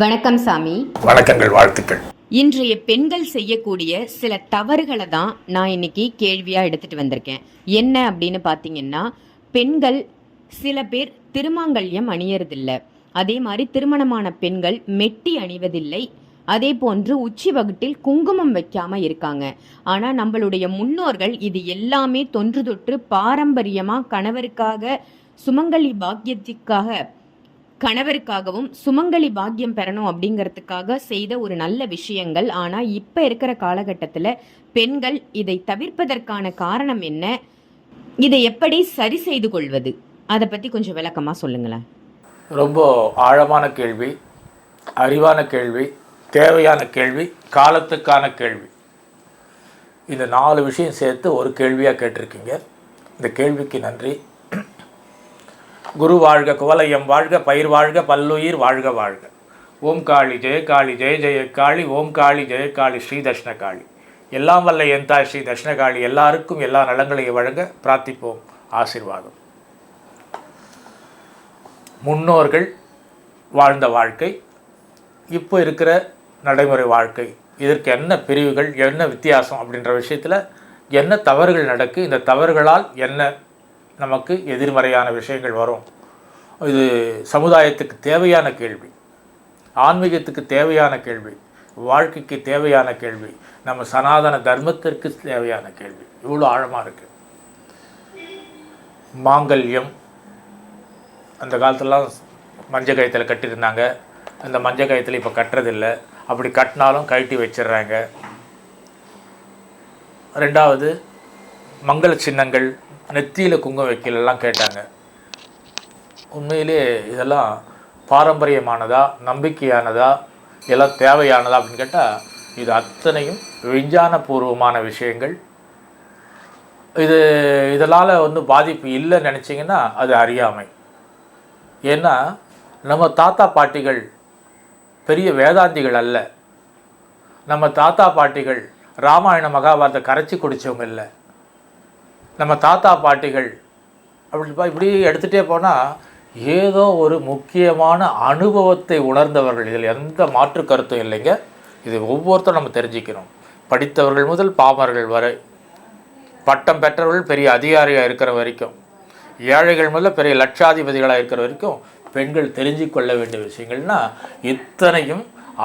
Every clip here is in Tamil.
வணக்கம் சாமி. வணக்கங்கள் வாழ்த்துக்கள். இன்றைய பெண்கள் செய்யக்கூடிய சில தவறுகளை தான் நான் இன்னைக்கு கேள்வியாக எடுத்துட்டு வந்திருக்கேன். என்ன அப்படின்னு பார்த்தீங்கன்னா பெண்கள் சில பேர் திருமாங்கல்யம் அணியறதில்ல. அதே மாதிரி திருமணமான பெண்கள் மெட்டி அணிவதில்லை. அதே போன்று உச்சி வகுட்டில் குங்குமம் வைக்காம இருக்காங்க. ஆனா நம்மளுடைய முன்னோர்கள் இது எல்லாமே தொன்று தொற்று பாரம்பரியமா கணவருக்காக சுமங்கலி பாக்கியத்திற்காக கணவருக்காகவும் சுமங்கலி பாக்கியம் பெறணும் அப்படிங்கிறதுக்காக செய்த ஒரு நல்ல விஷயங்கள். ஆனால் இப்போ இருக்கிற காலகட்டத்தில் பெண்கள் இதை தவிர்ப்பதற்கான காரணம் என்ன? இதை எப்படி சரி செய்து கொள்வது? அதை பற்றி கொஞ்சம் விளக்கமாக சொல்லுங்களேன். ரொம்ப ஆழமான கேள்வி அறிவான கேள்வி தேவையான கேள்வி காலத்துக்கான கேள்வி. இந்த நாலு விஷயம் சேர்த்து ஒரு கேள்வியாக கேட்டிருக்கீங்க. இந்த கேள்விக்கு நன்றி. குரு வாழ்க குவலயம் வாழ்க பயிர் வாழ்க பல்லுயிர் வாழ்க வாழ்க. ஓம் காளி ஜெய காளி ஜெய ஜெய காளி ஓம் காளி ஜெய காளி ஸ்ரீ தட்சிண காளி. எல்லாம் வல்ல என் தாய் ஸ்ரீ தர்ஷ்ணகாளி காளி. எல்லாருக்கும் எல்லா நலங்களையும் வழங்க பிரார்த்திப்போம். ஆசீர்வாதம். முன்னோர்கள் வாழ்ந்த வாழ்க்கை இப்போ இருக்கிற நடைமுறை வாழ்க்கை. இதற்கு என்ன பிரிவுகள் என்ன வித்தியாசம் அப்படின்ற விஷயத்தில் என்ன தவறுகள் நடக்கு இந்த தவறுகளால் என்ன நமக்கு எதிர்மறையான விஷயங்கள் வரும். இது சமுதாயத்துக்கு தேவையான கேள்வி. ஆன்மீகத்துக்கு தேவையான கேள்வி. வாழ்க்கைக்கு தேவையான கேள்வி. நம்ம சனாதன தர்மத்திற்கு தேவையான கேள்வி. இவ்வளோ ஆழமாக இருக்குது மாங்கல்யம் அந்த காலத்துலலாம் மஞ்சள் கயத்தில் கட்டியிருந்தாங்க. அந்த மஞ்சள் கயத்தில் இப்போ கட்டுறதில்ல. அப்படி கட்டினாலும் கழட்டி வச்சிடுறாங்க. ரெண்டாவது மங்கள சின்னங்கள் நெத்தியில் குங்குமம் வைக்கலெல்லாம் கேட்டாங்க. உண்மையிலே இதெல்லாம் பாரம்பரியமானதா நம்பிக்கையானதா எல்லாம் தேவையானதா அப்படின்னு கேட்டால் இது அத்தனையும் விஞ்ஞானபூர்வமான விஷயங்கள். இது இதனால் வந்து பாதிப்பு இல்லைன்னு நினச்சிங்கன்னா அது அறியாமை. ஏன்னா நம்ம தாத்தா பாட்டிகள் பெரிய வேதாந்திகள் அல்ல. நம்ம தாத்தா பாட்டிகள் ராமாயண மகாபாரத்தை கரைச்சி குடித்தவங்க இல்லை. நம்ம தாத்தா பாட்டிகள் அப்படி இப்படி எடுத்துகிட்டே போனால் ஏதோ ஒரு முக்கியமான அனுபவத்தை உணர்ந்தவர்கள். இதில் எந்த மாற்று கருத்தும் இல்லைங்க. இது ஒவ்வொருத்தரும் நம்ம தெரிஞ்சுக்கணும். படித்தவர்கள் முதல் பாமர்கள் வரை பட்டம் பெற்றவர்கள் பெரிய அதிகாரியாக இருக்கிற வரைக்கும் ஏழைகள் முதல்ல பெரிய லட்சாதிபதிகளாக இருக்கிற வரைக்கும் பெண்கள் தெரிஞ்சு கொள்ள வேண்டிய விஷயங்கள்னா இத்தனையும்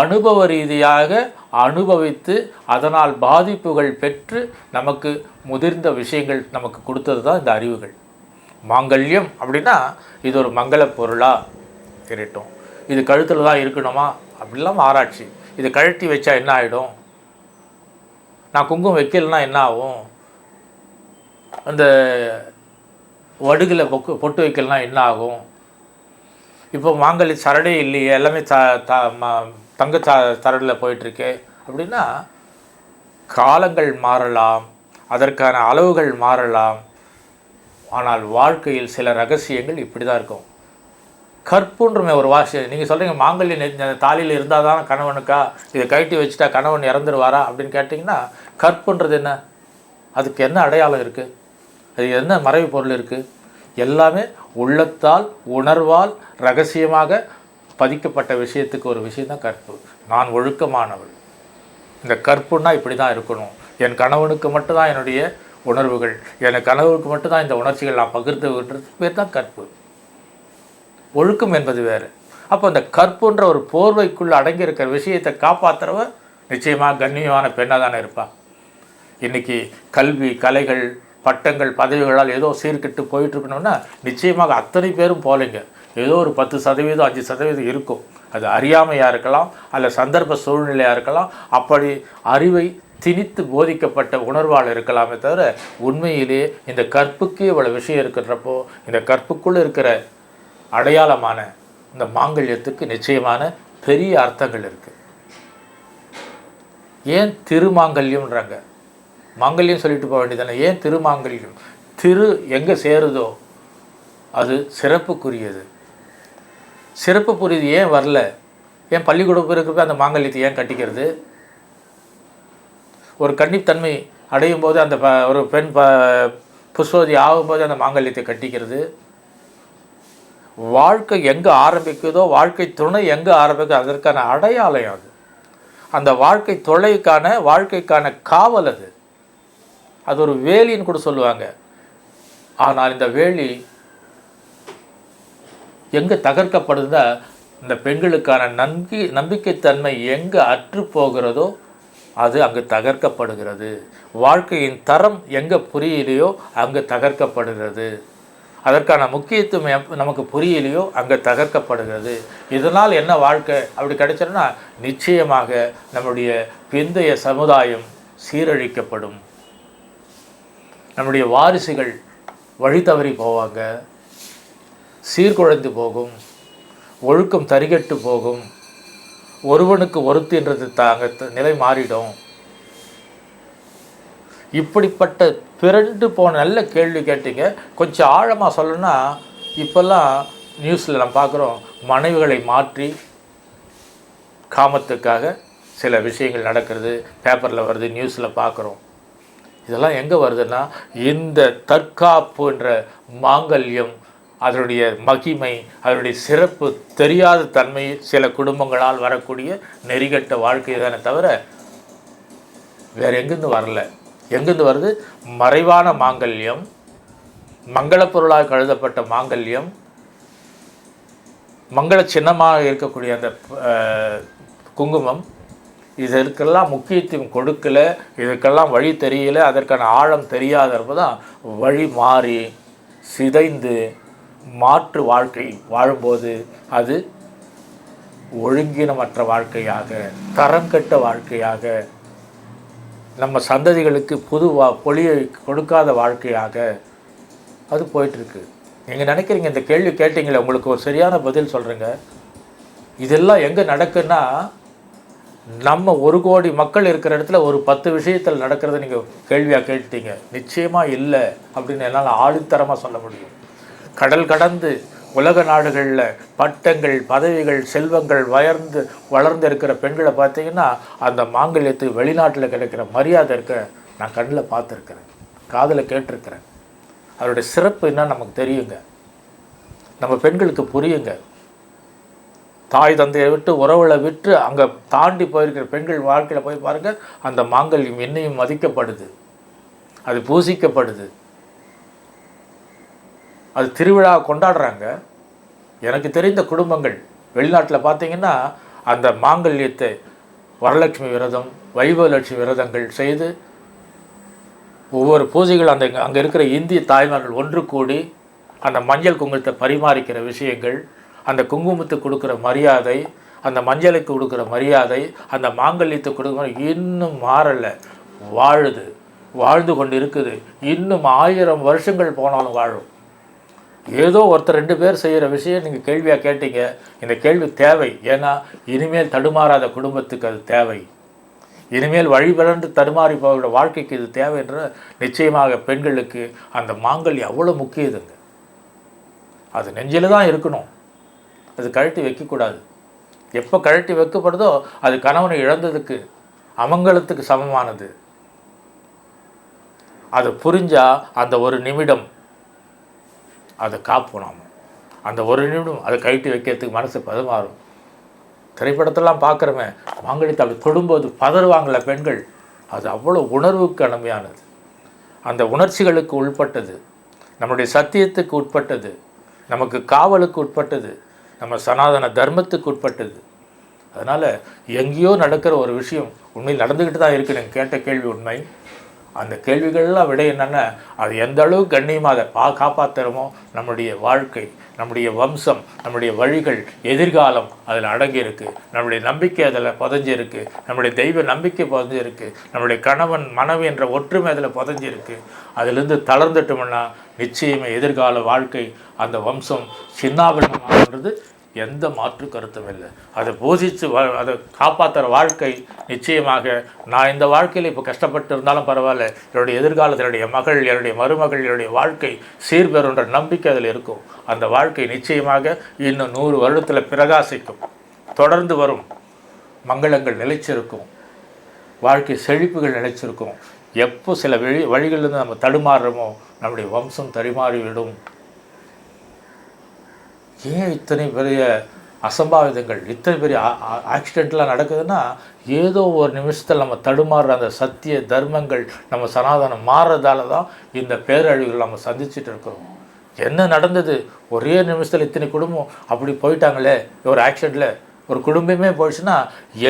அனுபவ ரீதியாக அனுபவித்து அதனால் பாதிப்புகள் பெற்று நமக்கு முதிர்ந்த விஷயங்கள் நமக்கு கொடுத்தது தான் இந்த அறிவுகள். மாங்கல்யம் அப்படின்னா இது ஒரு மங்கள பொருளாக இருக்கட்டும். இது கழுத்தில் தான் இருக்கணுமா? அப்படிலாம் ஆராய்ச்சி. இது கழட்டி வச்சா என்ன ஆகிடும் நான் குங்குமம் வைக்கலன்னா என்ன ஆகும்? அந்த வடுகில் பொக்கு பொட்டு வைக்கலனா என்ன ஆகும்? இப்போ மாங்கல்ய சரடே இல்லையே. எல்லாமே த த தங்க த போயிட்டுருக்கு. அப்படின்னா காலங்கள் மாறலாம் அதற்கான அளவுகள் மாறலாம். ஆனால் வாழ்க்கையில் சில ரகசியங்கள் இப்படி தான் இருக்கும். கற்புன்றமே ஒரு வாசி நீங்கள் சொல்கிறீங்க மாங்கல்ய நெ- தாலியில் இருந்தால் தான் கணவனுக்கா இதை கழட்டி வச்சுட்டா கணவன் இறந்துருவாரா அப்படின்னு கேட்டிங்கன்னா கற்புன்றது என்ன? அதுக்கு என்ன அடையாளம் இருக்குது அது என்ன மறைவு பொருள் இருக்குது எல்லாமே உள்ளத்தால் உணர்வால் ரகசியமாக பதிக்கப்பட்ட விஷயத்துக்கு ஒரு விஷயம்தான் கற்பு. நான் ஒழுக்கமானவள். இந்த கற்புன்னா இப்படி தான் இருக்கணும். என் கணவனுக்கு மட்டும்தான் என்னுடைய உணர்வுகள். என் கணவனுக்கு மட்டும்தான் இந்த உணர்ச்சிகள் நான் பகிர்ந்து பேர் தான் கற்பு. ஒழுக்கம் என்பது வேறு. அப்போ அந்த கற்புன்ற ஒரு போர்வைக்குள் அடங்கியிருக்கிற விஷயத்தை காப்பாற்றுறவ நிச்சயமாக கண்ணியமான பெண்ணாக தானே இருப்பாள் இன்னைக்கு கல்வி கலைகள் பட்டங்கள் பதவிகளால் ஏதோ சீர்கெட்டு போயிட்டு இருக்கணும்னா நிச்சயமாக அத்தனை பேரும் போலைங்க. ஏதோ ஒரு பத்து சதவீதம் அஞ்சு சதவீதம் இருக்கும். அது அறியாமையாக இருக்கலாம் அல்ல சந்தர்ப்ப சூழ்நிலையாக இருக்கலாம். அப்படி அறிவை திணித்து போதிக்கப்பட்ட உணர்வால் இருக்கலாமே தவிர உண்மையிலே இந்த கற்புக்கு இவ்வளோ விஷயம் இருக்கிறப்போ இந்த கற்புக்குள்ளே இருக்கிற அடையாளமான இந்த மாங்கல்யத்துக்கு நிச்சயமான பெரிய அர்த்தங்கள் இருக்குது ஏன் திருமாங்கல்யம்ன்றாங்க? மாங்கல்யம் சொல்லிட்டு போக வேண்டியதானே ஏன் திருமாங்கல்யம்? திரு எங்கே சேருதோ அது சிறப்புக்குரியது. சிறப்பு புரிதி ஏன் வரல? ஏன் பள்ளிக்கூடம் இருக்கிறப்ப அந்த மாங்கல்யத்தை ஏன் கட்டிக்கிறது? ஒரு கன்னித்தன்மை அடையும் போது அந்த ப ஒரு பெண் ப புஷ்பவதி ஆகும்போது அந்த மாங்கல்யத்தை கட்டிக்கிறது. வாழ்க்கை எங்கே ஆரம்பிக்குதோ வாழ்க்கை துணை எங்கே ஆரம்பிக்குதோ அதற்கான அடையாளம் அது. அந்த வாழ்க்கை தொலைக்கான வாழ்க்கைக்கான காவல் அது. அது ஒரு வேலின்னு கூட சொல்லுவாங்க. ஆனால் இந்த வேலி எங்கே தகர்க்கப்படுதா? இந்த பெண்களுக்கான நம்பி நம்பிக்கைத்தன்மை எங்கே அற்று போகிறதோ அது அங்கு தகர்க்கப்படுகிறது. வாழ்க்கையின் தரம் எங்கே புரியலையோ அங்கு தகர்க்கப்படுகிறது. அதற்கான முக்கியத்துவம் நமக்கு புரியலையோ அங்கே தகர்க்கப்படுகிறது. இதனால் என்ன வாழ்க்கை அப்படி கிடைச்சதுன்னா நிச்சயமாக நம்முடைய பிந்தைய சமுதாயம் சீரழிக்கப்படும். நம்முடைய வாரிசுகள் வழி தவறி போவாங்க. சீர்குலைந்து போகும் ஒழுக்கம் தரிகட்டு போகும். ஒருவனுக்கு ஒருத்தின்றது தாங்க நிலை மாறிடும். இப்படிப்பட்ட பிறண்டு போன நல்ல கேள்வி கேட்டீங்க. கொஞ்சம் ஆழமாக சொல்லணும்னா இப்போல்லாம் நியூஸில் நம்ம பார்க்குறோம் மனைவிகளை மாற்றி காமத்துக்காக சில விஷயங்கள் நடக்கிறது பேப்பரில் வருது நியூஸில் பார்க்குறோம். இதெல்லாம் எங்கே வருதுன்னா இந்த தற்காப்புன்ற மாங்கல்யம் அதனுடைய மகிமை அதனுடைய சிறப்பு தெரியாத தன்மை சில குடும்பங்களால் வரக்கூடிய நெறிகட்ட வாழ்க்கை தானே தவிர வேற எங்கேருந்து வரல. எங்கேருந்து வருது? மறைவான மாங்கல்யம் மங்களப்பொருளாக கழுதப்பட்ட மாங்கல்யம் மங்கள சின்னமாக இருக்கக்கூடிய அந்த குங்குமம் இதற்கெல்லாம் முக்கியத்துவம் கொடுக்கல இதுக்கெல்லாம் வழி தெரியல அதற்கான ஆழம் தெரியாத தான் வழி மாறி சிதைந்து மாற்று வாழ்க்கை வாழும்போது அது ஒழுங்கினமற்ற வாழ்க்கையாக தரங்கெட்ட வாழ்க்கையாக நம்ம சந்ததிகளுக்கு புது வா பொலியை கொடுக்காத வாழ்க்கையாக அது போயிட்டுருக்கு. நீங்கள் நினைக்கிறீங்க இந்த கேள்வி கேட்டீங்களே உங்களுக்கு ஒரு சரியான பதில் சொல்கிறேங்க இதெல்லாம் எங்கே நடக்குன்னா நம்ம ஒரு கோடி மக்கள் இருக்கிற இடத்துல ஒரு பத்து விஷயத்தில் நடக்கிறத நீங்கள் கேள்வியாக கேட்டுட்டீங்க. நிச்சயமாக இல்லை அப்படின்னு என்னால் ஆளுத்தரமாக சொல்ல முடியும். கடல் கடந்து உலக நாடுகளில் பட்டங்கள் பதவிகள் செல்வங்கள் வயர்ந்து வளர்ந்து இருக்கிற பெண்களை பார்த்தீங்கன்னா அந்த மாங்கல்யத்துக்கு வெளிநாட்டில் கிடைக்கிற மரியாதை இருக்க நான் கண்ணில் பார்த்துருக்குறேன் காதில் கேட்டிருக்கிறேன். அதோடைய சிறப்பு என்னன்னு நமக்கு தெரியுங்க? நம்ம பெண்களுக்கு புரியுங்க. தாய் தந்தையை விட்டு உறவுகளை விட்டு அங்கே தாண்டி போயிருக்கிற பெண்கள் வாழ்க்கையில் போய் பாருங்கள் அந்த மாங்கல்யம் இன்னையும் மதிக்கப்படுது. அது பூசிக்கப்படுது. அது திருவிழா கொண்டாடுறாங்க. எனக்கு தெரிந்த குடும்பங்கள் வெளிநாட்டில் பார்த்தீங்கன்னா அந்த மாங்கல்யத்தை வரலட்சுமி விரதம் வைபவலட்சுமி விரதங்கள் செய்து ஒவ்வொரு பூஜைகள் அந்த அங்கே இருக்கிற இந்திய தாய்மார்கள் ஒன்று கூடி அந்த மஞ்சள் குங்குமத்தை பரிமாறிக்கிற விஷயங்கள் அந்த குங்குமத்துக்கு கொடுக்குற மரியாதை அந்த மஞ்சளுக்கு கொடுக்குற மரியாதை அந்த மாங்கல்யத்தை கொடுக்குற இன்னும் மாறலை. வாழுது வாழ்ந்து கொண்டு இருக்குது இன்னும் ஆயிரம் வருஷங்கள் போனாலும் வாழும். ஏதோ ஒருத்தர் ரெண்டு பேர் செய்கிற விஷயம் நீங்கள் கேள்வியாக கேட்டீங்க. இந்த கேள்வி தேவை. ஏன்னா இனிமேல் தடுமாறாத குடும்பத்துக்கு அது தேவை. இனிமேல் வழிபிறந்து தடுமாறி போகிற வாழ்க்கைக்கு இது தேவை என்ற நிச்சயமாக பெண்களுக்கு அந்த மாங்கல்யம் அவ்வளோ முக்கியதுங்க. அது நெஞ்சில் தான் இருக்கணும். அது கழட்டி வைக்கக்கூடாது. எப்போ கழட்டி வைக்கப்படுதோ அது கணவனை இழந்ததுக்கு அமங்கலத்துக்கு சமமானது. அது புரிஞ்சா அந்த ஒரு நிமிடம் அதை காப்போம் நாம். அந்த ஒரு நிமிடம் அதை கழட்டி வைக்கிறதுக்கு மனசு பதமாறும் திரைப்படத்தெல்லாம் பார்க்குறோமே மாங்கலித்தை அப்படி தொடும்போது பதறுவாங்கள பெண்கள். அது அவ்வளோ உணர்வுக்கு அனுமையானது அந்த உணர்ச்சிகளுக்கு உட்பட்டது. நம்முடைய சத்தியத்துக்கு உட்பட்டது. நமக்கு காவலுக்கு உட்பட்டது. நம்ம சனாதன தர்மத்துக்கு உட்பட்டது. அதனால் எங்கேயோ நடக்கிற ஒரு விஷயம் உண்மையில் நடந்துக்கிட்டு தான் இருக்கு கேட்ட கேள்வி உண்மை. அந்த கேள்விகள்லாம் விட என்னென்னா அது எந்த அளவு கண்ணியமாக அதை பா காப்பாற்றுறோமோ நம்முடைய வாழ்க்கை நம்முடைய வம்சம் நம்முடைய வழிகள் எதிர்காலம் அதில் அடங்கியிருக்கு. நம்முடைய நம்பிக்கை அதில் புதஞ்சிருக்கு. நம்முடைய தெய்வ நம்பிக்கை புதஞ்சிருக்கு. நம்முடைய கணவன் மனைவி என்ற ஒற்றுமை அதில் புதஞ்சிருக்கு. அதிலிருந்து தளர்ந்துட்டோம்னா நிச்சயமே எதிர்கால வாழ்க்கை அந்த வம்சம் சின்னாபின்னமாகிறது எந்த மாற்று கருத்தும் இல்லை. அதை போதித்து வா அதை காப்பாற்றுற வாழ்க்கை நிச்சயமாக நான் இந்த வாழ்க்கையில் இப்போ கஷ்டப்பட்டு இருந்தாலும் பரவாயில்ல. என்னுடைய எதிர்காலத்தில் என்னுடைய மகள் என்னுடைய மருமகள் என்னுடைய வாழ்க்கை சீர்பெறுன்ற நம்பிக்கை அதில் இருக்கும். அந்த வாழ்க்கை நிச்சயமாக இன்னும் நூறு வருடத்தில் பிரகாசிக்கும். தொடர்ந்து வரும். மங்களங்கள் நிலைச்சிருக்கும். வாழ்க்கை செழிப்புகள் நிலைச்சிருக்கும். எப்போ சில வழி வழிகளிலிருந்து நம்ம தடுமாறுறோமோ நம்முடைய வம்சம் தடுமாறிவிடும். ஏன் இத்தனை பெரிய அசம்பாவிதங்கள் இத்தனை பெரிய ஆக்சிடெண்ட்லாம் நடக்குதுன்னா ஏதோ ஒரு நிமிஷத்தில் நம்ம தடுமாறுற அந்த சத்திய தர்மங்கள் நம்ம சனாதனம் மாறுறதால தான் இந்த பேரழிவுகள் நம்ம சந்திச்சுட்டு இருக்கிறோம். என்ன நடந்தது? ஒரே நிமிஷத்தில் இத்தனை குடும்பம் அப்படி போயிட்டாங்களே ஒரு ஆக்சிடெண்ட்டில் ஒரு குடும்பமே போயிடுச்சுன்னா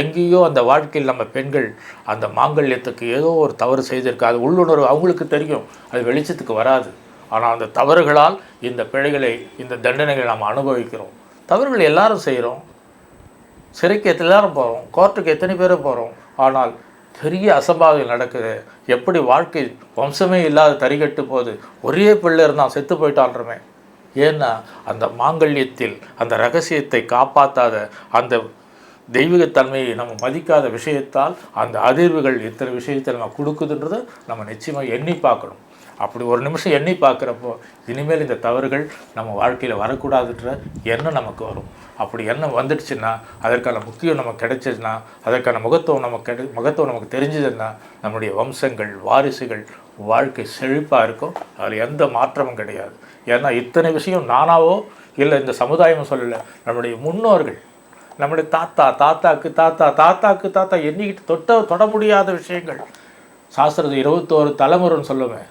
எங்கேயோ அந்த வாழ்க்கையில் நம்ம பெண்கள் அந்த மாங்கல்யத்துக்கு ஏதோ ஒரு தவறு செய்திருக்கு. அது உள்ளுணர்வு அவங்களுக்கு தெரியும். அது வெளிச்சத்துக்கு வராது. ஆனால் அந்த தவறுகளால் இந்த பிழைகளை இந்த தண்டனைகளை நாம் அனுபவிக்கிறோம். தவறுகள் எல்லாரும் செய்கிறோம். சிறைக்கு எல்லாரும் போகிறோம். கோர்ட்டுக்கு எத்தனை பேர் போகிறோம். ஆனால் பெரிய அசம்பாவிதம் நடக்குது. எப்படி வாழ்க்கை வம்சமே இல்லாத தறிகட்டு போகுது. ஒரே பிள்ளை இருந்தான் செத்து போயிட்டான்றமே ஏன்னா அந்த மாங்கல்யத்தில் அந்த ரகசியத்தை காப்பாற்றாத அந்த தெய்வீகத்தன்மையை நம்ம மதிக்காத விஷயத்தால் அந்த அதிர்வுகள் இத்தனை விஷயத்தை நம்ம கொடுக்குதுன்றதை நம்ம நிச்சயமாக எண்ணி பார்க்கணும். அப்படி ஒரு நிமிஷம் எண்ணி பார்க்குறப்போ இனிமேல் இந்த தவறுகள் நம்ம வாழ்க்கையில் வரக்கூடாதுன்ற எண்ணம் நமக்கு வரும். அப்படி எண்ணம் வந்துடுச்சுன்னா அதற்கான முக்கியம் நமக்கு கிடைச்சதுன்னா அதற்கான முகத்துவம் நமக்கு கிடை முகத்துவம் நமக்கு தெரிஞ்சதுன்னா நம்முடைய வம்சங்கள் வாரிசுகள் வாழ்க்கை செழிப்பாக இருக்கும். அதில் எந்த மாற்றமும் கிடையாது. ஏன்னா இத்தனை விஷயம் நானாவோ இல்லை இந்த சமுதாயமும் சொல்லலை நம்முடைய முன்னோர்கள் நம்முடைய தாத்தா தாத்தாக்கு தாத்தா தாத்தாக்கு தாத்தா எண்ணிக்கிட்டு தொட்ட தொட முடியாத விஷயங்கள். சாஸ்திரத்தை இருபத்தோரு தலைமுறைன்னு சொல்லுவேன்.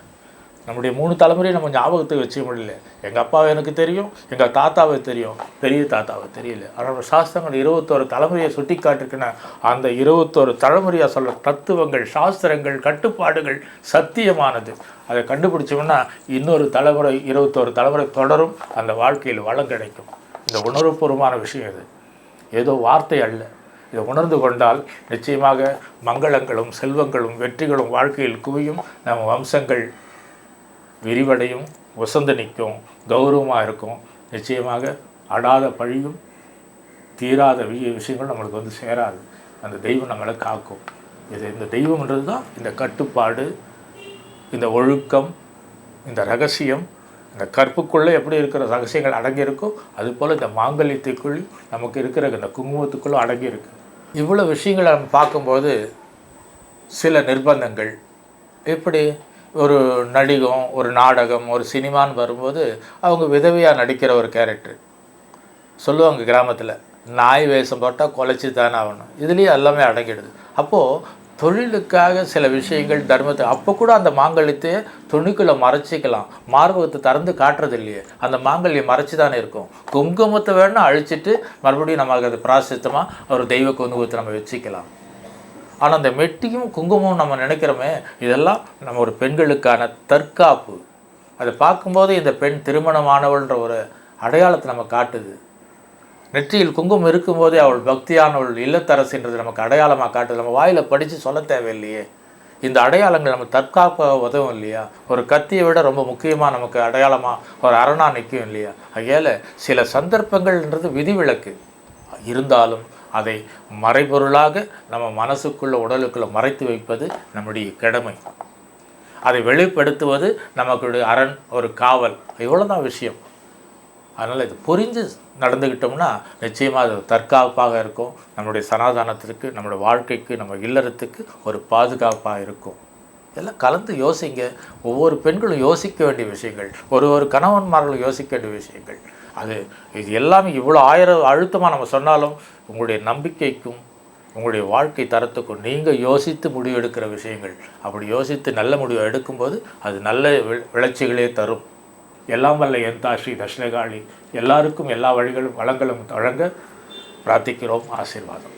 நம்முடைய மூணு தலைமுறையை நம்ம ஞாபகத்துக்கு வச்சுக்க முடியல. எங்கள் அப்பாவை எனக்கு தெரியும் எங்கள் தாத்தாவை தெரியும். பெரிய தாத்தாவை தெரியல. ஆனால் சாஸ்திரங்கள் இருபத்தோரு தலைமுறையை சுட்டி காட்டிருக்குன்னா அந்த இருபத்தோரு தலைமுறையாக சொல்ல தத்துவங்கள் சாஸ்திரங்கள் கட்டுப்பாடுகள் சத்தியமானது. அதை கண்டுபிடிச்சோம்னா இன்னொரு தலைமுறை இருபத்தோரு தலைமுறை தொடரும். அந்த வாழ்க்கையில் வளம் கிடைக்கும். இந்த உணர்வுபூர்வமான விஷயம் இது. ஏதோ வார்த்தை அல்ல. இதை உணர்ந்து கொண்டால் நிச்சயமாக மங்களங்களும் செல்வங்களும் வெற்றிகளும் வாழ்க்கையில் குவியும். நம்ம வம்சங்கள் விரிவடையும் வசந்த நிற்கும் கௌரவமாக இருக்கும். நிச்சயமாக அடாத பழியும் தீராத விஷயங்கள் நம்மளுக்கு வந்து சேராது. அந்த தெய்வம் நம்மளை காக்கும். இது இந்த தெய்வம்ன்றது தான் இந்த கட்டுப்பாடு இந்த ஒழுக்கம் இந்த ரகசியம். இந்த கற்புக்குள்ளே எப்படி இருக்கிற ரகசியங்கள் அடங்கியிருக்கோ அதுபோல் இந்த மாங்கல்யத்துக்குள் நமக்கு இருக்கிற இந்த குங்குமத்துக்குள்ளே அடங்கியிருக்கு. இவ்வளோ விஷயங்களை நம்ம பார்க்கும்போது சில நிர்பந்தங்கள். எப்படி? ஒரு நடிகம் ஒரு நாடகம் ஒரு சினிமான்னு வரும்போது அவங்க விதவையாக நடிக்கிற ஒரு கேரக்டர் சொல்லுவாங்க கிராமத்தில் நாய் வேஷம் போட்டால் குலைச்சி தானே ஆகணும். இதுலேயே எல்லாமே அடங்கிடுது. அப்போது தொழிலுக்காக சில விஷயங்கள் தர்மத்தை அப்போ கூட அந்த மாங்கல்யத்தை துணிக்குள்ளே மறைச்சிக்கலாம். மார்பகத்தை திறந்து காட்டுறது இல்லையே அந்த மாங்கல்யம் மறைச்சி தானே இருக்கும். குங்குமத்தை வேணால் அழிச்சிட்டு மறுபடியும் நமக்கு அது பிராசித்தமாக ஒரு தெய்வ குங்குமத்தை நம்ம வச்சுக்கலாம். ஆனால் அந்த மெட்டியும் குங்குமம் நம்ம நினைக்கிறோமே இதெல்லாம் நம்ம ஒரு பெண்களுக்கான தற்காப்பு. அதை பார்க்கும்போது இந்த பெண் திருமணமானவள்ன்ற ஒரு அடையாளத்தை நம்ம காட்டுது. நெற்றியில் குங்குமம் இருக்கும்போதே அவள் பக்தியானவள் இல்லத்தரசின்றது நமக்கு அடையாளமாக காட்டுது. நம்ம வாயில் படித்து சொல்ல தேவையில்லையே. இந்த அடையாளங்கள் நம்ம தற்காக்க உதவும் இல்லையா? ஒரு கத்தியை விட ரொம்ப முக்கியமாக நமக்கு அடையாளமாக ஒரு அரணா நிற்கும் இல்லையா? ஆகையால் சில சந்தர்ப்பங்கள்ன்றது விதிவிலக்கு. இருந்தாலும் அதை மறைபொருளாக நம்ம மனசுக்குள்ள உடலுக்குள்ள மறைத்து வைப்பது நம்முடைய கடமை. அதை வெளிப்படுத்துவது நமக்குடைய அரண் ஒரு காவல். இவ்வளோதான் விஷயம். அதனால் இது புரிஞ்சு நடந்துக்கிட்டோம்னா நிச்சயமாக அது தற்காப்பாக இருக்கும். நம்மளுடைய சனாதானத்திற்கு நம்முடைய வாழ்க்கைக்கு நம்ம இல்லறத்துக்கு ஒரு பாதுகாப்பாக இருக்கும். எல்லாம் கலந்து யோசிங்க. ஒவ்வொரு பெண்களும் யோசிக்க வேண்டிய விஷயங்கள். ஒரு ஒரு கணவன்மார்களும் யோசிக்க வேண்டிய விஷயங்கள். அது இது எல்லாமே இவ்வளோ ஆயிரம் அழுத்தமாக நம்ம சொன்னாலும் உங்களுடைய நம்பிக்கைக்கும் உங்களுடைய வாழ்க்கை தரத்துக்கும் நீங்கள் யோசித்து முடிவு எடுக்கிற விஷயங்கள். அப்படி யோசித்து நல்ல முடிவு எடுக்கும்போது அது நல்ல விளைச்சிகளே தரும். எல்லாம் வல்ல எந்தா ஸ்ரீ தஷ்ணகாளி எல்லாருக்கும் எல்லா வழிகளும் வளங்களும் வழங்க பிரார்த்திக்கிறோம். ஆசீர்வாதம்.